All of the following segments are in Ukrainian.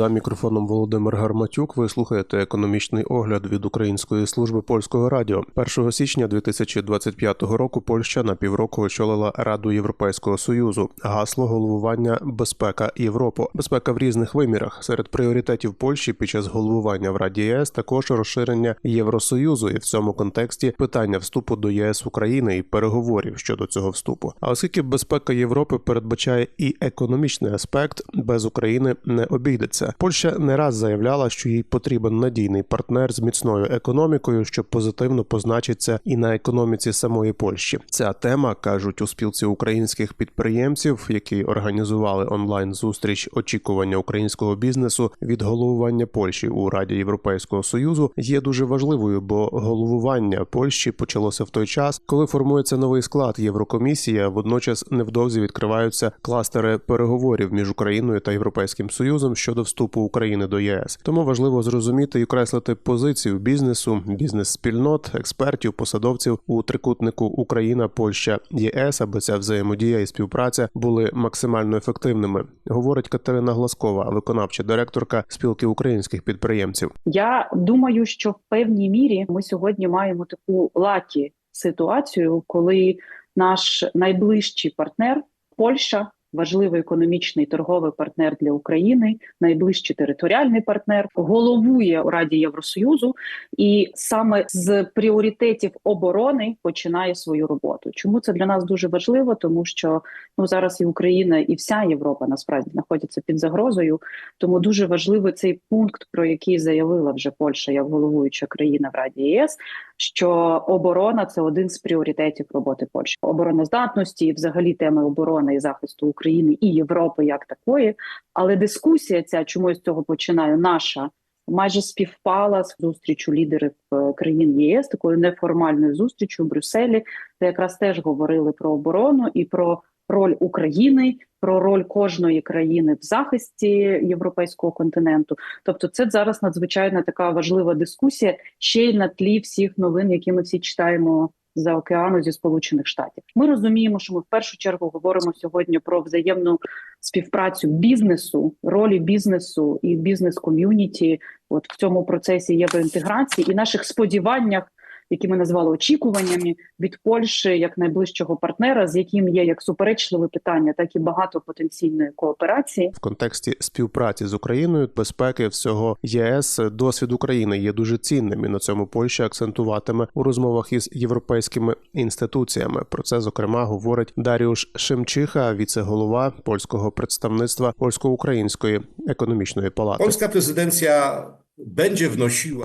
За мікрофоном Володимир Гарматюк. Ви слухаєте економічний огляд від Української служби польського радіо. 1 січня 2025 року Польща на півроку очолила Раду Європейського союзу. Гасло головування безпека Європу. Безпека в різних вимірах. Серед пріоритетів Польщі під час головування в Раді ЄС також розширення Євросоюзу, і в цьому контексті питання вступу до ЄС України і переговорів щодо цього вступу. А оскільки безпека Європи передбачає і економічний аспект, без України не обійдеться. Польща не раз заявляла, що їй потрібен надійний партнер з міцною економікою, що позитивно позначиться і на економіці самої Польщі. Ця тема кажуть у спілці українських підприємців, які організували онлайн зустріч очікування українського бізнесу від головування Польщі у Раді Європейського союзу, є дуже важливою, бо головування Польщі почалося в той час, коли формується новий склад Єврокомісії. Водночас невдовзі відкриваються кластери переговорів між Україною та Європейським Союзом щодо вступу України до ЄС. Тому важливо зрозуміти і окреслити позицію бізнесу, бізнес-спільнот, експертів, посадовців у трикутнику Україна, Польща, ЄС, аби ця взаємодія і співпраця були максимально ефективними. Говорить Катерина Гласкова, виконавча директорка спілки українських підприємців. Я думаю, що в певній мірі ми сьогодні маємо таку лакі ситуацію, коли наш найближчий партнер Польща. Важливий економічний торговий партнер для України, найближчий територіальний партнер, головує у Раді Євросоюзу, і саме з пріоритетів оборони починає свою роботу. Чому це для нас дуже важливо? Тому що ну зараз і Україна, і вся Європа насправді знаходяться під загрозою. Тому дуже важливий цей пункт, про який заявила вже Польща як головуюча країна в Раді ЄС. Що оборона це один з пріоритетів роботи Польщі, обороноздатності, і взагалі теми оборони і захисту України і Європи як такої. Але дискусія ця чомусь з цього починаю наша майже співпала з зустрічю лідерів е, країн ЄС, такою неформальною зустрічю в Брюсселі, де якраз теж говорили про оборону і про роль України, про роль кожної країни в захисті європейського континенту. Тобто, це зараз надзвичайно така важлива дискусія ще й на тлі всіх новин, які ми всі читаємо. За океану зі сполучених штатів. Ми розуміємо, що ми в першу чергу говоримо сьогодні про взаємну співпрацю бізнесу, ролі бізнесу і бізнес-ком'юніті, от в цьому процесі євроінтеграції і наших сподіваннях які ми назвали очікуваннями від Польщі як найближчого партнера, з яким є як суперечливе питання, так і багато потенційної кооперації в контексті співпраці з Україною, безпеки всього ЄС. Досвід України є дуже цінним і на цьому Польща акцентуватиме у розмовах із європейськими інституціями. Про це зокрема говорить Даріуш Шемчиха, віце-голова польського представництва польсько-української економічної палати. Польська президенція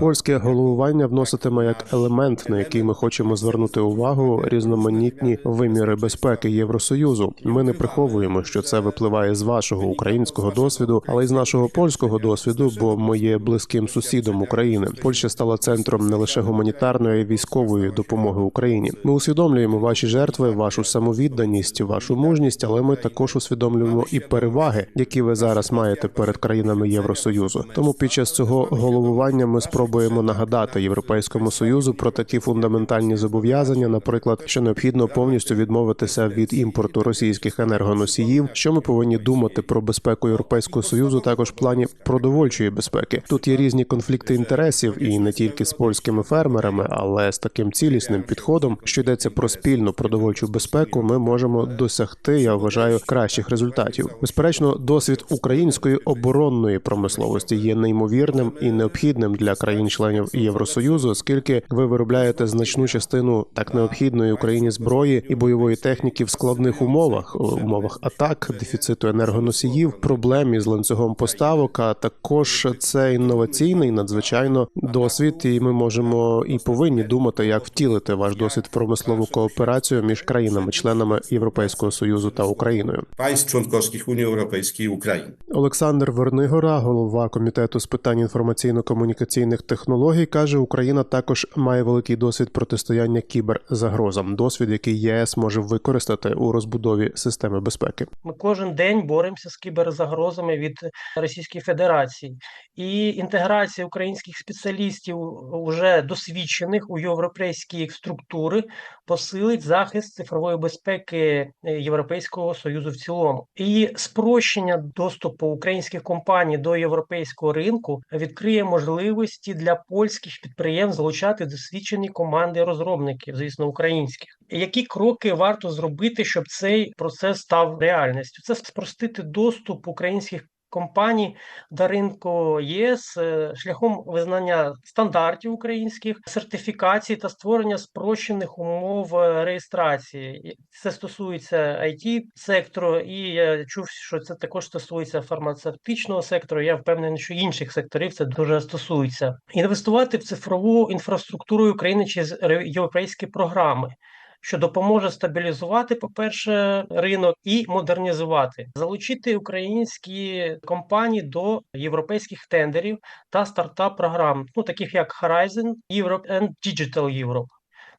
Польське головування вноситиме як елемент, на який ми хочемо звернути увагу різноманітні виміри безпеки Євросоюзу. Ми не приховуємо, що це випливає з вашого українського досвіду, але й з нашого польського досвіду, бо ми є близьким сусідом України. Польща стала центром не лише гуманітарної військової допомоги Україні. Ми усвідомлюємо ваші жертви, вашу самовідданість, вашу мужність, але ми також усвідомлюємо і переваги, які ви зараз маєте перед країнами Євросоюзу. Тому під час цього головування ми спробуємо нагадати європейському союзу про такі фундаментальні зобов'язання, наприклад, що необхідно повністю відмовитися від імпорту російських енергоносіїв, що ми повинні думати про безпеку європейського союзу, також в плані продовольчої безпеки. Тут є різні конфлікти інтересів, і не тільки з польськими фермерами, але з таким цілісним підходом, що йдеться про спільну продовольчу безпеку, ми можемо досягти, я вважаю, кращих результатів. Безперечно, досвід української оборонної промисловості є неймовірним і необхідним для країн-членів Євросоюзу, оскільки ви виробляєте значну частину так необхідної Україні зброї і бойової техніки в складних умовах, умовах атак, дефіциту енергоносіїв, проблем із ланцюгом поставок. А також це інноваційний надзвичайно досвід, і ми можемо і повинні думати, як втілити ваш досвід в промислову кооперацію між країнами-членами Європейського союзу та Україною. państw członkowskich Unii Europejskiej Ukrainy. Олександр Вернигора, голова комітету з питань інформаційної інформаційно-комунікаційних технологій, каже, Україна також має великий досвід протистояння кіберзагрозам, досвід, який ЄС може використати у розбудові системи безпеки. Ми кожен день боремося з кіберзагрозами від Російської Федерації, і інтеграція українських спеціалістів, уже досвідчених у європейські структури, посилить захист цифрової безпеки Європейського союзу в цілому. І спрощення доступу українських компаній до європейського ринку відкриє можливості для польських підприємств залучати досвідчені команди розробників, звісно, українських. Які кроки варто зробити, щоб цей процес став реальністю? Це спростити доступ українських компаній до ринку ЄС е, шляхом визнання стандартів українських сертифікацій та створення спрощених умов е, реєстрації. Це стосується it сектору, і я чув, що це також стосується фармацевтичного сектору. Я впевнений, що інших секторів це дуже стосується. Інвестувати в цифрову інфраструктуру України через ре- європейські програми що допоможе стабілізувати, по-перше, ринок і модернізувати, залучити українські компанії до європейських тендерів та стартап-програм, ну таких як Horizon Europe and Digital Europe.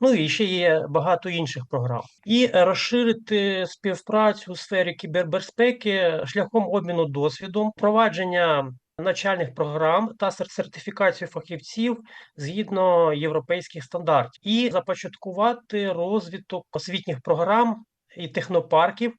Ну і ще є багато інших програм, і розширити співпрацю у сфері кібербезпеки шляхом обміну досвідом, провадження навчальних програм та сертифікацію фахівців згідно європейських стандартів, і започаткувати розвиток освітніх програм і технопарків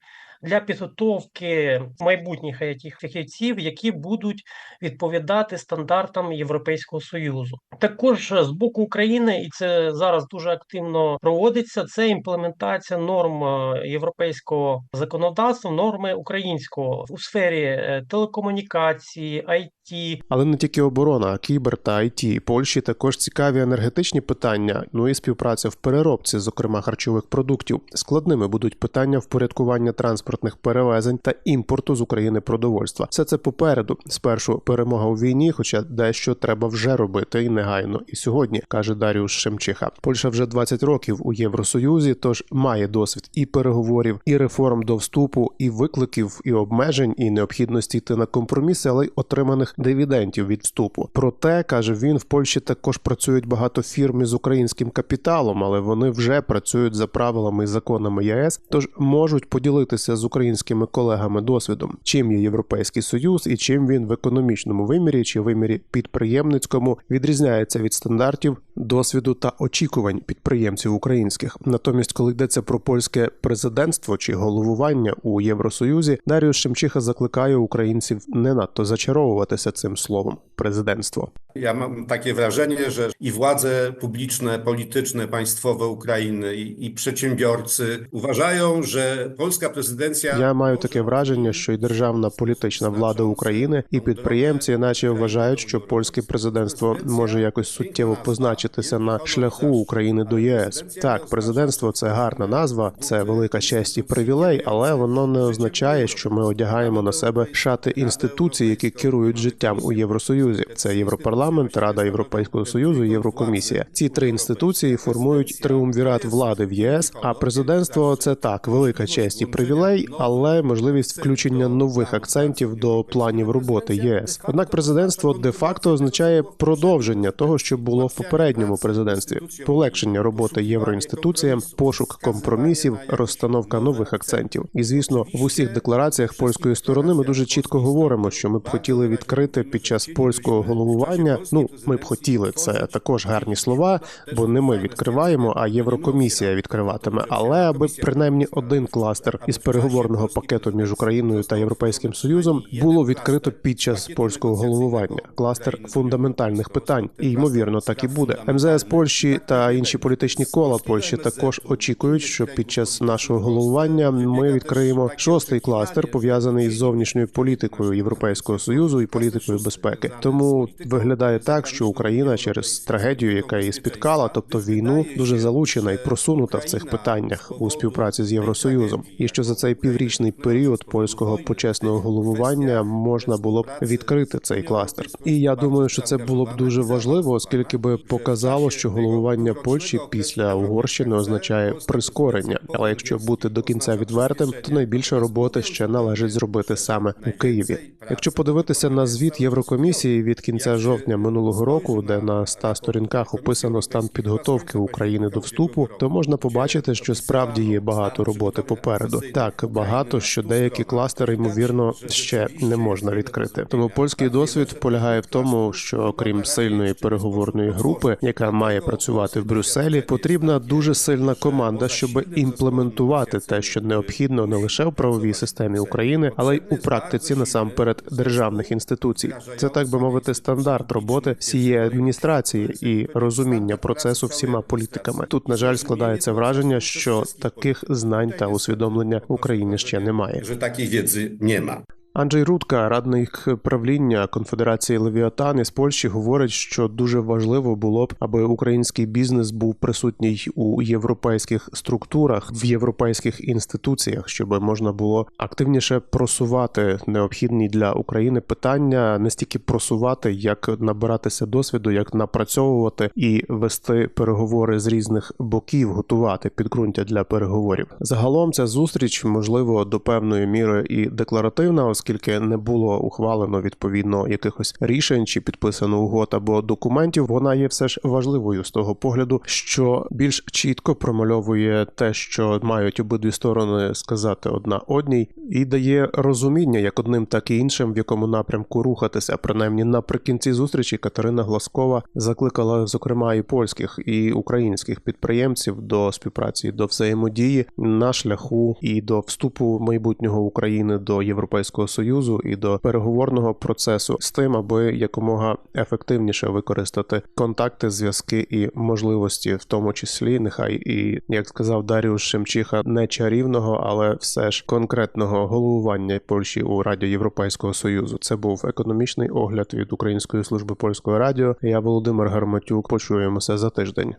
для підготовки майбутніх фахівців, які будуть відповідати стандартам Європейського союзу. Також з боку України, і це зараз дуже активно проводиться. Це імплементація норм е, європейського законодавства, норми українського у сфері е, телекомунікації, IT, Але не тільки оборона, кібер та IT. Польщі також цікаві енергетичні питання. Ну і співпраця в переробці, зокрема харчових продуктів. Складними будуть питання впорядкування транспортних перевезень та імпорту з України продовольства. Все це попереду. Спершу перемога у війні, хоча дещо треба вже робити і негайно. І сьогодні каже Даріус Шемчиха. Польща вже 20 років у Євросоюзі, тож має досвід і переговорів, і реформ до вступу, і викликів, і обмежень, і необхідності йти на компроміси, але й отриманих дивідендів від вступу. Проте каже він, в Польщі також працюють багато фірм із українським капіталом, але вони вже працюють за правилами і законами ЄС, тож можуть поділитися з українськими колегами досвідом, чим є європейський союз і чим він в економічному вимірі чи вимірі підприємницькому відрізняється від стандартів, досвіду та очікувань підприємців українських. Натомість, коли йдеться про польське президентство чи головування у Євросоюзі, Даріус Шемчиха закликає українців не надто зачаровуватися цим словом президентство. Ja mam takie wrażenie, że i władze publiczne, polityczne, państwowe Ukrainy, i, i przedsiębiorcy uważają, że polska prezydencja. Я маю таке враження, що і державна політична влада України і підприємці, наче вважають, що польське президентство може якось суттєво позначитися на шляху України до ЄС. Так, президентство це гарна назва, це велика честь і привілей, але воно не означає, що ми одягаємо на себе шати інституцій, які керують життям у Євросоюзі. Це Європарламент, Рада Європейського союзу, Єврокомісія. Ці три інституції формують триумвірат влади в єС. А президентство це так велика честь і привілей, але можливість включення нових акцентів до планів роботи ЄС. Однак президентство де-факто означає продовження того, що було в попередньому президентстві, полегшення роботи євроінституціям, пошук компромісів, розстановка нових акцентів. І звісно, в усіх деклараціях польської сторони ми дуже чітко говоримо, що ми б хотіли відкрити під час польського головування. Ну, ми б хотіли це також гарні слова, бо не ми відкриваємо, а Єврокомісія відкриватиме. Але аби принаймні один кластер із переговорного пакету між Україною та Європейським Союзом було відкрито під час польського головування. Кластер фундаментальних питань, і ймовірно, так і буде. МЗС Польщі та інші політичні кола Польщі також очікують, що під час нашого головування ми відкриємо шостий кластер, пов'язаний з зовнішньою політикою Європейського союзу і політикою безпеки. Тому виглядає так, що Україна через трагедію, яка її спіткала, тобто війну, дуже залучена і просунута в цих питаннях у співпраці з Євросоюзом, і що за цей піврічний період польського почесного головування можна було б відкрити цей кластер. І я думаю, що це було б дуже важливо, оскільки би показало, що головування Польщі після Угорщини означає прискорення. Але якщо бути до кінця відвертим, то найбільше роботи ще належить зробити саме у Києві. Якщо подивитися на звіт звіт Єврокомісії від кінця жовтня минулого року, де на 100 сторінках описано стан підготовки України до вступу, то можна побачити, що справді є багато роботи попереду. Так багато, що деякі кластери ймовірно ще не можна відкрити. Тому польський досвід полягає в тому, що окрім сильної переговорної групи, яка має працювати в Брюсселі, потрібна дуже сильна команда, щоб імплементувати те, що необхідно не лише в правовій системі України, але й у практиці насамперед державних інституцій. Це так би мовити, стандарт роботи всієї адміністрації і розуміння процесу всіма політиками. Тут на жаль складається враження, що таких знань та усвідомлення в Україні ще немає. Вже wiedzy nie ma. Анджей Рудка, радник правління Конфедерації Левіатан із Польщі, говорить, що дуже важливо було б, аби український бізнес був присутній у європейських структурах, в європейських інституціях, щоб можна було активніше просувати необхідні для України питання, не стільки просувати, як набиратися досвіду, як напрацьовувати і вести переговори з різних боків, готувати підґрунтя для переговорів. Загалом ця зустріч можливо до певної міри і декларативна, оскільки не було ухвалено відповідно якихось рішень чи підписано угод або документів. Вона є все ж важливою з того погляду, що більш чітко промальовує те, що мають обидві сторони сказати одна одній, і дає розуміння як одним, так і іншим, в якому напрямку рухатися. Принаймні наприкінці зустрічі Катерина Гласкова закликала зокрема і польських і українських підприємців до співпраці до взаємодії на шляху і до вступу майбутнього України до Європейського союзу і до переговорного процесу з тим, аби якомога ефективніше використати контакти, зв'язки і можливості, в тому числі, нехай і як сказав Даріуш Шемчиха, не чарівного, але все ж конкретного головування Польщі у Раді Європейського союзу. Це був економічний огляд від Української служби польського радіо. Я Володимир Гарматюк. Почуємося за тиждень.